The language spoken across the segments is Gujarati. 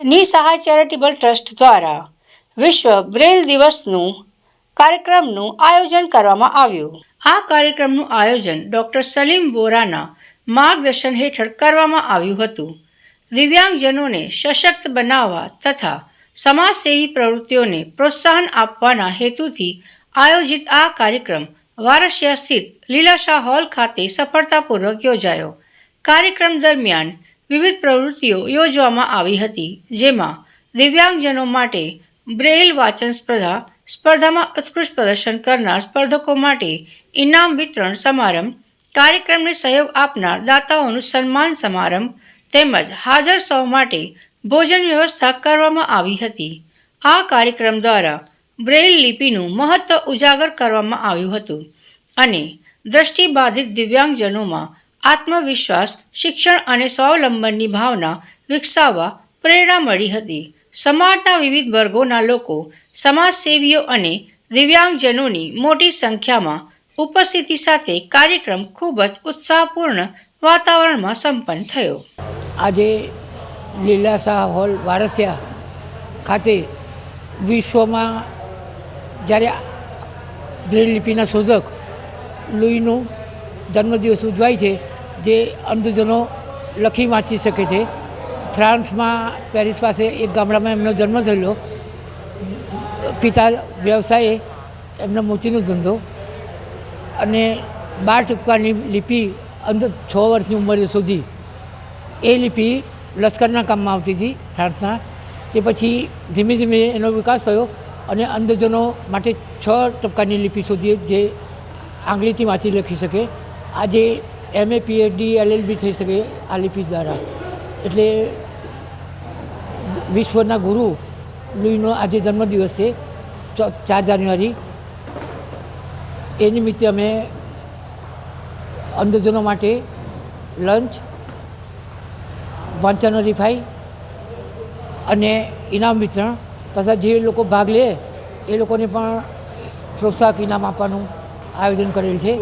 નિસહાય ચેરિટેબલ ટ્રસ્ટ દ્વારા વિશ્વ બ્રેલ દિવસનું કાર્યક્રમનું આયોજન કરવામાં આવ્યું. આ કાર્યક્રમનું આયોજન ડૉક્ટર સલીમ વોરાના માર્ગદર્શન હેઠળ કરવામાં આવ્યું હતું. દિવ્યાંગજનોને સશક્ત બનાવવા તથા સમાજસેવી પ્રવૃત્તિઓને પ્રોત્સાહન આપવાના હેતુથી આયોજિત આ કાર્યક્રમ વારસિયા સ્થિત લીલાશાહ હોલ ખાતે સફળતાપૂર્વક યોજાયો. કાર્યક્રમ દરમિયાન વિવિધ પ્રવૃત્તિઓ યોજવામાં આવી હતી, જેમાં દિવ્યાંગજનો માટે બ્રેઇલ વાંચન સ્પર્ધા, સ્પર્ધામાં ઉત્કૃષ્ટ પ્રદર્શન કરનાર સ્પર્ધકો માટે ઇનામ વિતરણ સમારંભ, કાર્યક્રમને સહયોગ આપનાર દાતાઓનું સન્માન સમારંભ તેમજ હાજર સૌ માટે ભોજન વ્યવસ્થા કરવામાં આવી હતી. આ કાર્યક્રમ દ્વારા બ્રેઇલ લિપિનું મહત્ત્વ ઉજાગર કરવામાં આવ્યું હતું અને દ્રષ્ટિબાધિત દિવ્યાંગજનોમાં આત્મવિશ્વાસ, શિક્ષણ અને સ્વાવલંબનની ભાવના વિકસાવવા પ્રેરણા મળી હતી. સમાજના વિવિધ વર્ગોના લોકો, સમાજસેવીઓ અને દિવ્યાંગજનોની મોટી સંખ્યામાં ઉપસ્થિતિ સાથે કાર્યક્રમ ખૂબ જ ઉત્સાહપૂર્ણ વાતાવરણમાં સંપન્ન થયો. આજે લીલાશાહ હોલ વારસિયા ખાતે વિશ્વમાં જ્યારે બ્રેલ શોધક લુઈનું જન્મદિવસ ઉજવાય છે, જે અંધજનો લખી વાંચી શકે છે. ફ્રાન્સમાં પેરિસ પાસે એક ગામડામાં એમનો જન્મ થયેલો. પિતા વ્યવસાયે એમનો મોચીનો ધંધો. અને બાર ટૂંકાની લિપિ અંદર છ વર્ષની ઉંમરે સુધી. એ લિપિ લશ્કરના કામમાં આવતી હતી ફ્રાન્સના. તે પછી ધીમે ધીમે એનો વિકાસ થયો અને અંધજનો માટે છ ટપકાની લિપિ શોધી જે આંગળીથી વાંચી લખી શકે. આજે એમએ પીએચડી એલએલબી થઈ શકે આ લિપિ દ્વારા. એટલે વિશ્વના ગુરુ લુઈનો આજે જન્મદિવસ છે ચાર જાન્યુઆરી. એ નિમિત્તે અમે અંધજનો માટે લંચ, વાંચનો રિફાઈ અને ઇનામ વિતરણ તથા જે લોકો ભાગ લે એ લોકોને પણ પ્રોત્સાહક ઇનામ આપવાનું આયોજન કરેલ છે.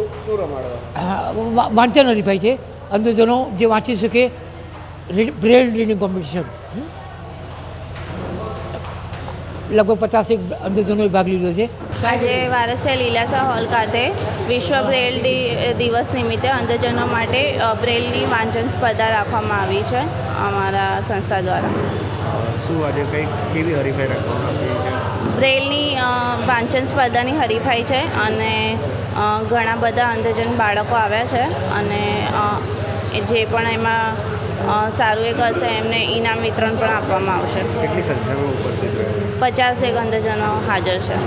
હા, વા- વાંચન હરીફાઈ છે. અંધજનો જે વાંચી શકે બ્રેલ રીડિંગ કોમ્પિટિશન. લગભગ પચાસેક અંધજનોએ ભાગ લીધો છે. આજે વારસે લીલાસા હોલ ખાતે વિશ્વ બ્રેલ ડી- દિવસ નિમિત્તે અંધજનો માટે બ્રેલની વાંચન સ્પર્ધા રાખવામાં આવી છે અમારા સંસ્થા દ્વારા. શું આજે કઈ કેવી હરીફાઈ રાખવામાં આવી છે? બ્રેલની વાંચન સ્પર્ધાની હરીફાઈ છે અને ઘણા બધા અંધજન બાળકો આવ્યા છે અને જે પણ એમાં સારું એક હશે એમને ઇનામ વિતરણ પણ આપવામાં આવશે. પચાસ એક પચાસેક અંધજનો હાજર છે.